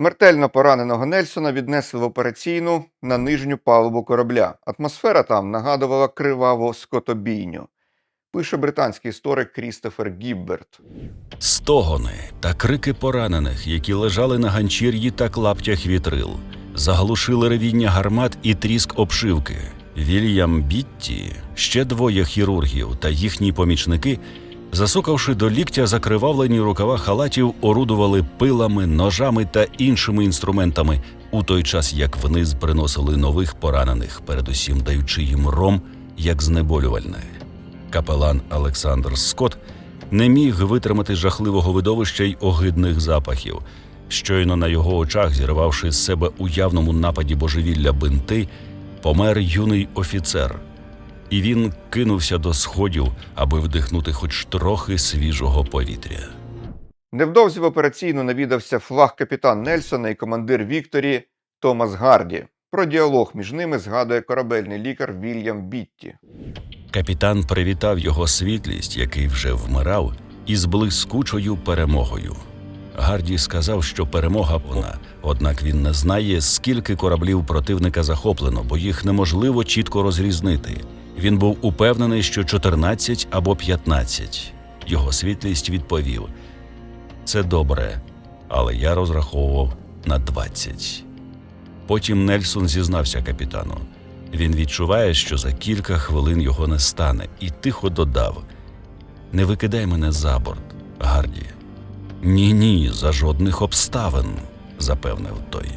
Смертельно пораненого Нельсона віднесли в операційну на нижню палубу корабля. Атмосфера там нагадувала криваву скотобійню. Пише британський історик Крістофер Гібберт. Стогони та крики поранених, які лежали на ганчір'ї та клаптях вітрил, заглушили ревіння гармат і тріск обшивки. Вільям Бітті, ще двоє хірургів та їхні помічники, засукавши до ліктя закривавлені рукава халатів, орудували пилами, ножами та іншими інструментами, у той час як вниз приносили нових поранених, передусім даючи їм ром як знеболювальне. Капелан Олександр Скотт не міг витримати жахливого видовища й огидних запахів. Щойно на його очах, зірвавши з себе у явному нападі божевілля бинти, помер юний офіцер, і він кинувся до сходів, аби вдихнути хоч трохи свіжого повітря. Невдовзі в операційну навідався флаг капітан Нельсона і командир Вікторії Томас Гарді. Про діалог між ними згадує корабельний лікар Вільям Бітті. Капітан привітав його світлість, який вже вмирав, із блискучою перемогою. Гарді сказав, що перемога вона, однак він не знає, скільки кораблів противника захоплено, бо їх неможливо чітко розрізнити. Він був упевнений, що 14 або 15. Його світлість відповів: Це добре, але я розраховував на 20. Потім Нельсон зізнався капітану. Він відчуває, що за кілька хвилин його не стане, і тихо додав: Не викидай мене за борт, Гарді. Ні, ні, за жодних обставин, запевнив той.